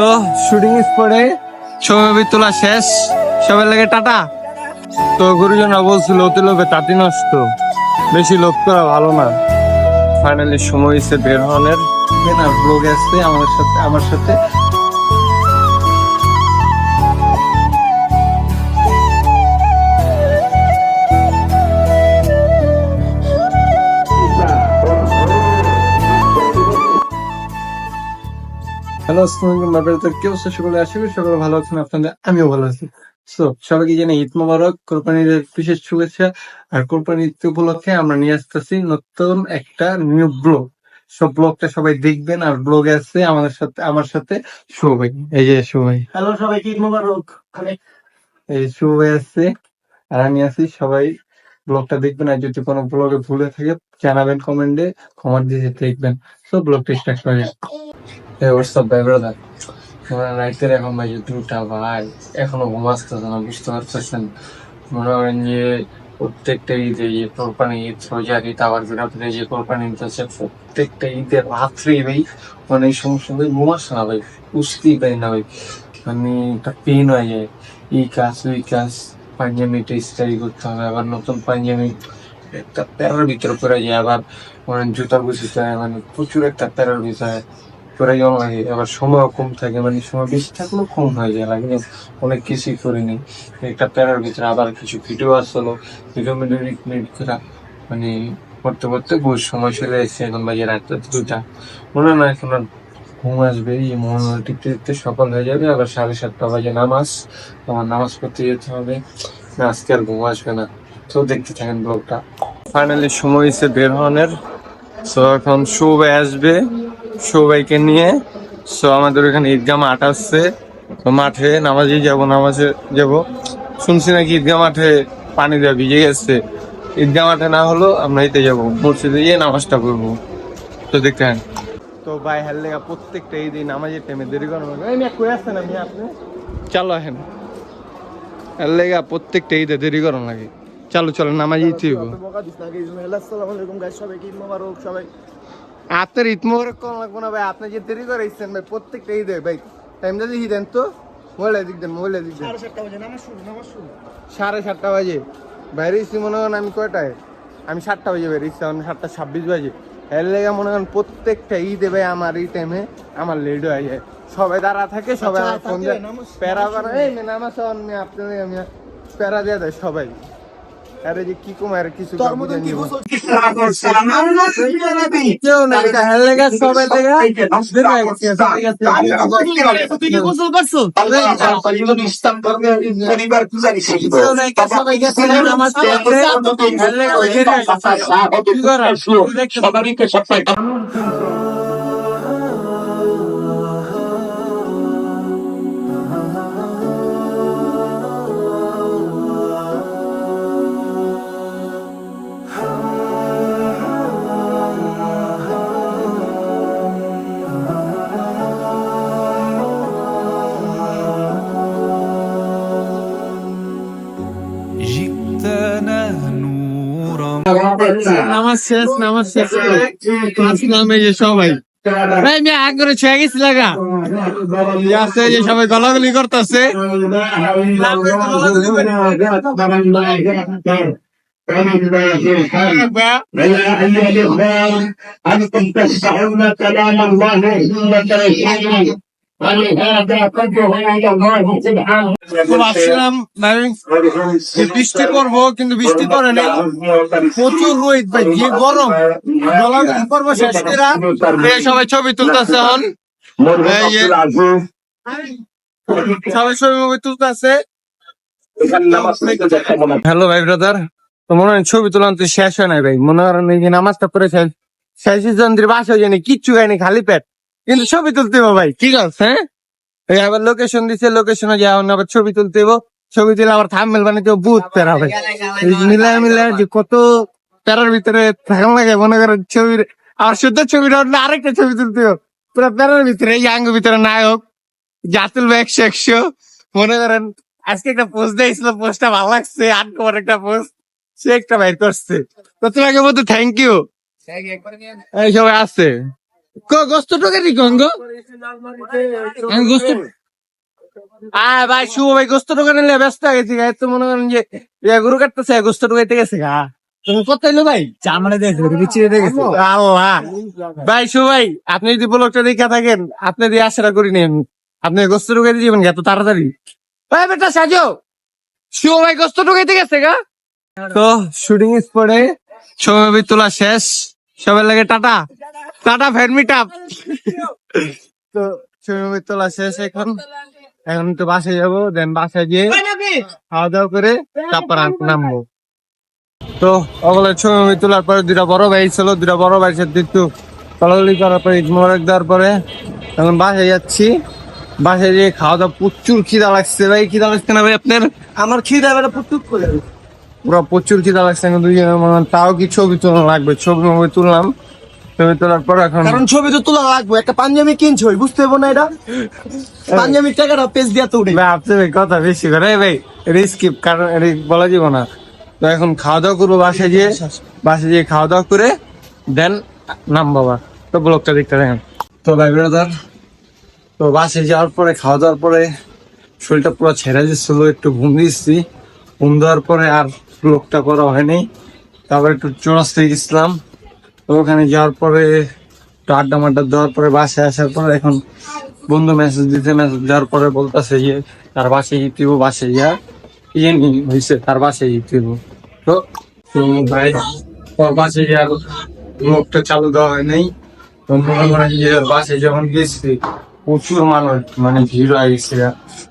তো শুটিং স্পটে ছবি তোলা শেষ। সবার লাগে টাটা। তো গুরুজনরা বলছিল, অতি লোভে তাঁতি নষ্ট। বেশি লোভ করা ভালো না। ফাইনালি সময় হয়েছে বের হওয়ার আমার সাথে আমার সাথে হ্যালো আসসালামাইকুম ব্যাপারে কি অবস্থা সকলে আশা করি সকলে ভালো আছেন আপনাদের আমিও ভালো আছি। সো সবাইকে জানি ঈদ মোবারক কোরবানির বিশেষ শুভেচ্ছা আর কোরবানি ঈদ উপলক্ষে আমরা নিয়ে আসতেছি নতুন একটা নিউ ব্লগ সব ব্লগটা সবাই দেখবেন আর ব্লগে আছে আমাদের সাথে আমার সাথে শুভাই এই যে শুভাই হ্যালো সবাইকে ঈদ মোবারক। এই শুভাই আছে আর আমি আছি সবাই ব্লগটা দেখবেন আর যদি কোনো ব্লগে ভুলে থাকে জানাবেন কমেন্টে ক্ষমা দিয়ে দেখবেন। সব ব্লগটা স্টার্ট করে এই হোয়াটসঅ্যাপ ভাই ব্রাদার। তোমরা রাইতের এখন ভাই দুটা ভাই, এখনও ঘুমাসতেছে না, বুঝতে পারতেছেন? মনে করেন যে প্রত্যেকটা ঈদে যে কোরবানি ঈদ রোজার ঈদ, আবার বিরাটের যে কোরবানি ঈদ আছে, প্রত্যেকটা ঈদের রাত্রে ভাই মানে এই সমস্যা ভাই ঘুমাচ্ছে না ভাই, বুঝতেই পারি না ভাই। মানে একটা পেন হয়ে যায়। এই কাজ, ওই কাজ পাঞ্জাবিটা স্টাডি করতে হবে, আবার নতুন পাঞ্জাবি একটা প্যারার ভিতরে পড়ে যায়, আবার মানে জুতা গুছিতে হয় মানে প্রচুর একটা প্যারার ভিতরে জমা লাগে আবার সময় কম থাকে মানে সময় বেশি থাকলেও কম হয়ে যায়, লাগে অনেক কিছুই করিনি একটা প্যারার ভিতরে আবার কিছু ভিডিও আসলো ভিডিও মিডিও মিনিট করে মানে করতে করতে বহু সময় চলে এসেছে এখন বাজে রাত্রে দুটা। মনে না, এখন ঘুম আসবে, এই মনে টিপতে টিপতে সকাল হয়ে যাবে, আবার সাড়ে সাতটা বাজে নামাজ আমার নামাজ পড়তে যেতে হবে। আজকে আর ঘুম আসবে না। তো দেখতে থাকেন ব্লগটা। ফাইনালি সময় হয়েছে বের হওয়ার। সো এখন সবাই আসবে। সবাইকে নিয়ে। সো আমাদের ওখানে ঈদগাহ মাঠ আসছে তো মাঠে নামাজে যাব নামাজে যাব। শুনছি নাকি ঈদগাহ মাঠে পানি দেওয়া ভিজে গেছে। ঈদগাহ মাঠে না হলো আমরা এতে যাব মসজিদে গিয়ে নামাজটা করব তো দেখেন তো ভাই হেললে প্রত্যেকটা এই নামাজের টাইমে দেরি করানো এই মিয়া কই আসছেন আমি আপনি? চলো এখন। হেললে প্রত্যেকটা ঈদে দেরি করানো লাগে। চলো চলো নামাজ ইতি হইব। আলাইকুম গাইস সবাইকে ঈদ সবাই। আপনার ঈদ কোন লাগবো না ভাই আপনি যে দেরি করে ইচ্ছেন ভাই প্রত্যেকটা ঈদে ভাই টাইম টাইমটা দেখি দেন তো মোবাইলে দিক দেন মোবাইলে দিক দেন। সাড়ে সাতটা বাজে নামাজ শুরু নামাজ শুরু। সাড়ে বাইরে ইচ্ছি মনে করেন আমি কয়টায়? আমি সাতটা বাজে বের ইচ্ছা মানে সাতটা ছাব্বিশ বাজে। এর লেগে মনে করেন প্রত্যেকটা ঈদে ভাই আমার এই টাইমে আমার লেট হয়ে যায়। সবাই দাঁড়া থাকে সবাই আচ্ছা, আমার ফোন দেয়। প্যারা করে এই নামাজ আমি আপনি আমি প্যারা দিয়ে দেয় সবাই। আরে যে কি কম আর কিছু তোর মতন কি। গোসল সবাই নামাজ শেষ নামাজ শেষ আসলাম এই যে সবাই ভাই আমি আগ করে ছুঁয়ে গেছি লাগা আছে যে সবাই গলাগলি করতেছে يا أيها الإخوان أنتم تسمعون كلام الله سورة الحج মানে, বৃষ্টি কিন্তু বৃষ্টি না প্রচুর ভাই গরম। করব শেষ ছবি সবাই হ্যালো, ভাই ব্রাদার তো মনে হয় ছবি তোলা তুই শেষ হয় নাই, ভাই। মনে হয় নামাজটা পরে শেষ। শেষ বাসা জানি কিচ্ছু খাইনি, খালি পেট। কিন্তু ছবি তুলতে হবে ভাই ঠিক আছে হ্যাঁ? আবার লোকেশন দিছে লোকেশনে যাও আবার ছবি তুলতে হইব। ছবি তুলে আবার থাম্বেল বানাতে বহুত প্যারা ভাই। এই মিলায় মিলায় যে কত প্যারার ভিতরে থাকান লাগে মনে করেন ছবি আর শুদ্ধ ছবিটা উঠলে আরেকটা ছবি তুলতে হবে পুরো প্যারার ভিতরে আঙ্গ ভিতরে নায়ক জাতুল ভাই একশো একশো। মনে করেন আজকে একটা পোস্ট দিয়েছিল পোস্টটা ভালো লাগছে আট নম্বর একটা পোস্ট সে একটা বাইর করছে। তো তোমাকে বলতে থ্যাংক ইউ এই সবাই আসছে গোস্ত গোস্ত আয় ভাই শুভ ভাই গোস্ত ব্যস্ত গেছি তো মনে করেন যে গরু কাটতেছে গোস্ত টোকাইতে গেছে গা। তুমি কোথায় এলো ভাই? চামড়ে দেখে বিচিয়ে দেখেছি আল্লাহ। ভাই শুভ ভাই আপনি যদি ব্লগটা দেখে থাকেন আপনি দিয়ে আশা করি নি আমি আপনি গোস্ত টোকাইতে যাবেন এত তাড়াতাড়ি। ভাই বেটা সাজো। শুভ ভাই গোস্ত টোকাইতে গেছে গা। তো শুটিং স্পটে ছবি তোলা শেষ। সবার লাগে টাটা। Tata ফ্যানমিট up. তো ছবি তোলা শেষ এখন। এখন তো বাসায় যাব দেন বাসায় গিয়ে খাওয়া দাওয়া করে তারপর নামবো। তো ওগুলো ছবি তোলার পরে দুটা বড় ভাই ছিল দুটা বড় ভাই সাথে একটু কলাগুলি করার পরে মোবারক দেওয়ার পরে এখন বাসায় যাচ্ছি। বাসায় গিয়ে খাওয়া দাওয়া প্রচুর খিদা লাগছে ভাই। খিদা লাগছে না ভাই আপনার? আমার খিদে এবারে প্রচুর করে। পুরো প্রচুর খিদা লাগছে এখন তাও কি ছবি তোলা লাগবে? ছবি তুললাম। ছবি তোলার পর এখন কারণ ছবি তো তোলা লাগবে। একটা পাঞ্জাবি কিনছো বুঝতে পারব না এটা? পাঞ্জাবির টাকাটা পেজ দিয়া তো ভাই আপনি ভাই কথা বেশি করে। এই ভাই রিস্কিপ কারণ বলা যাব না। তো এখন খাওয়া দাওয়া করব বাসায় গিয়ে। বাসায় গিয়ে খাওয়া দাওয়া করে দেন নাম বাবা তো ব্লগটা দেখতে দেখেন তো ভাই ব্রাদার তো বাসে যাওয়ার পরে খাওয়া দাওয়ার পরে শরীরটা পুরো ছেড়ে দিচ্ছিল একটু ঘুম দিচ্ছি ঘুম দেওয়ার পরে আর ব্লগটা করা হয়নি। তারপর একটু চৌরাস্তায় গেছিলাম। তো ওখানে যাওয়ার পরে আড্ডা মাড্ডা দেওয়ার পরে বাসায় আসার পরে এখন বন্ধু মেসেজ দিতে মেসেজ দেওয়ার পরে বলতেছে যে তার বাসে ইতিব বাসে যা। ইয়ে হয়েছে তার বাসে ইতিব তো ভাই ওর বাসে যার মুখটা চালু দেওয়া হয় নাই। তো মনে করেন যে বাসে যখন গেছি, প্রচুর মানুষ মানে ভিড় হয়ে গেছে।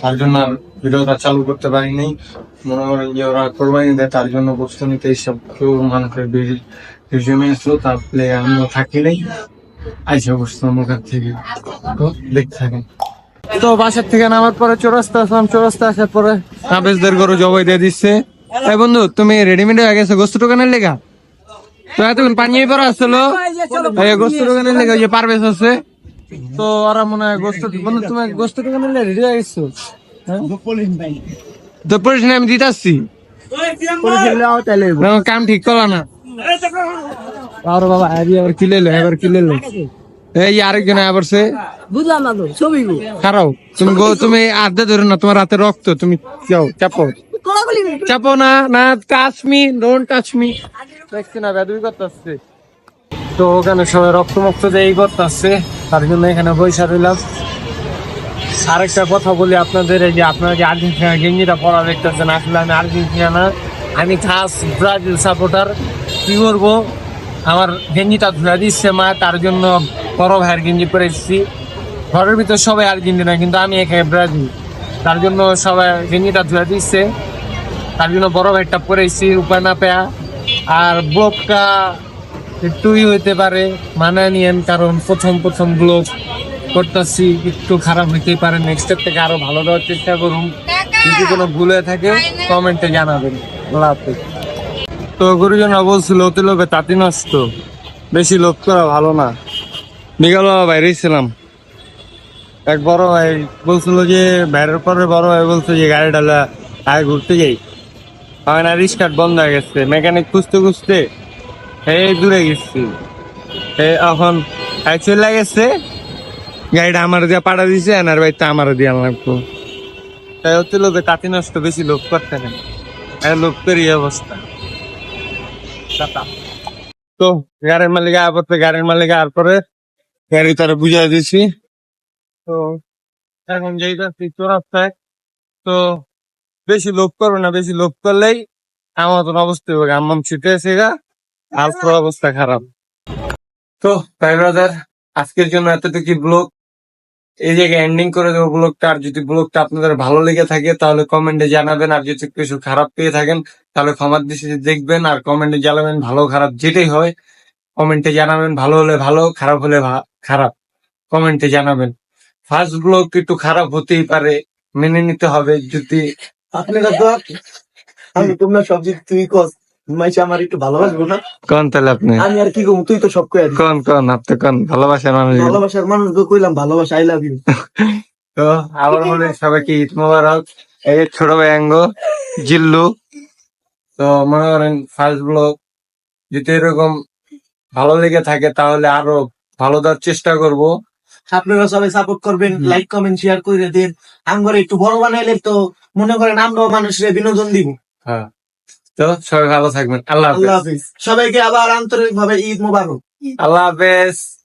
তার জন্য আর ভিডিওটা চালু করতে পারি নাই মনে করেন যে ওরা কোরবানি দেয় তার জন্য বস্তু নিতে এইসব কেউ মানুষের ভিড় জমে আসলো তারপরে আমিও থাকি নাই। আইসা বসতাম ওখান থেকে। তো দেখতে থাকেন। তো বাসার থেকে নামার পরে চৌরাস্তা আসলাম। চৌরাস্তা আসার পরে আবেশদের গরু জবাই দিয়ে দিচ্ছে। এই বন্ধু তুমি রেডিমেড হয়ে গেছো? গোস্ত দোকানের লেগা? তো এতক্ষণ পাঞ্জাবি পরা আসলো এই গোস্ত দোকানের লেগা ওই যে পারবেশ আছে। তো ওরা মনে হয় গোস্ত বন্ধু তুমি গোস্ত দোকানের লেগে রেডি হয়ে গেছো? হ্যাঁ? তো পুলিশ আমি দিতে আসছি। কাম ঠিক করলা না। আর বাবা আরে আবার কি লেলো এবার কি লেলো? এই আরেকজন আবার সে বুঝলাম না তো ছবি খারাও তুমি গো তুমি আড্ডা ধরো না তোমার রাতে রক্ত তুমি যাও চাপো। চাপো না না touch me don't touch me দেখছি না বেদবি করতেছে। তো ওখানে সবাই রক্ত মুক্ত দিয়ে করতেছে তার জন্য এখানে পয়সা রইলাম। আরেকটা কথা বলি আপনাদের এই যে আপনারা যে আর্জেন্টিনা গেঞ্জিটা পড়া দেখতেছেন আসলে আমি আর্জেন্টিনা না আমি খাস ব্রাজিল সাপোর্টার কি করব আমার গেঞ্জিটা ধুয়ে দিচ্ছে মা তার জন্য বড় ভাইয়ের গেঞ্জি পরে এসেছি। ঘরের ভিতর সবাই আর্জেন্টিনা কিন্তু আমি এখানে ব্রাজিল তার জন্য সবাই গেঞ্জিটা ধুয়ে দিচ্ছে। তার জন্য বড় ভাইটা পরে এসেছি উপায় না পেয়া আর ব্লকটা একটুই হইতে পারে মানায় নিয়েন কারণ প্রথম প্রথম ব্লগ করতেছি একটু খারাপ হইতেই পারে। নেক্সটের থেকে আরও ভালো দেওয়ার চেষ্টা করুন। যদি কোনো ভুল হয়ে থাকে কমেন্টে জানাবেন। আল্লাহ হাফেজ। তো গুরুজনরা বলছিল, অতি লোভে তাঁতি নষ্ট। বেশি লোভ করা ভালো না। বিকাল বাইরে ছিলাম এক বড় ভাই বলছিল যে, বাইরের পরে বড় ভাই বলছে যে, গাড়ি ডালা আগে ঘুরতে যাই। হয় না রিস্টার্ট বন্ধ হয়ে গেছে। মেকানিক খুঁজতে খুঁজতে এই দূরে গেছি। এখন চলে গেছে। গাড়িটা আমার দিয়ে পাঠা দিছে, এনার বাড়িতে আমার দিয়ে লাগতো তাই হচ্ছে লোকে তাঁতি নষ্ট, বেশি লোভ করতে এই লোভ করি অবস্থা। তো গাড়ির মালিক পরে গাড়ির মালিক আয়ার পরে গাড়ি তারা বুঝাই দিছি। তো এখন যেইটাছি চোরাস্তায় তো বেশি লোভ করো না, বেশি লোভ করলেই আমার মতন অবস্থা হবে। আম্মাম ছুটে এসে গা, আর অবস্থা খারাপ। তো ভাই ব্রাদার, আজকের জন্য এতটুকু ব্লগ। এই জায়গায় এন্ডিং করে দেবো ব্লগটা। আর যদি ব্লগটা আপনাদের ভালো লেগে থাকে, তাহলে কমেন্টে জানাবেন। আর যদি কিছু খারাপ পেয়ে থাকেন, তাহলে ক্ষমার দৃষ্টিতে দেখবেন। আর কমেন্টে জানাবেন ভালো খারাপ যেটাই হয় কমেন্টে জানাবেন। ভালো হলে ভালো, খারাপ হলে খারাপ কমেন্টে জানাবেন। ফার্স্ট ব্লগ একটু খারাপ হতেই পারে, মেনে নিতে হবে। যদি আপনারা আমি তোমরা সব তুই কস। মাইছে আমার একটু ভালোবাসবো না। কোন তাহলে আপনি? আমি আর কি কম তুই তো সব কয়ে দিস। কোন কোন আপনি কোন ভালোবাসার মানুষ? ভালোবাসার মানুষ তো কইলাম ভালোবাসা আই লাভ ইউ তো আবার বলে সবাইকে ঈদ মোবারক? এই ছোট জিল্লু। তো মনে করেন ফার্স্ট ব্লগ যদি এরকম ভালো লেগে থাকে তাহলে আরও ভালো দেওয়ার চেষ্টা করব। আপনারা সবাই সাপোর্ট করবেন লাইক কমেন্ট শেয়ার করে দিন। আঙ্গরে একটু বড় বানাইলে তো মনে করেন আমরাও মানুষের বিনোদন দিব। হ্যাঁ। তো সবাই ভালো থাকবেন। আল্লাহ হাফেজ। আল্লাহ হাফিজ। সবাইকে আবার আন্তরিক ভাবে ঈদ মোবারক। আল্লাহ হাফেজ।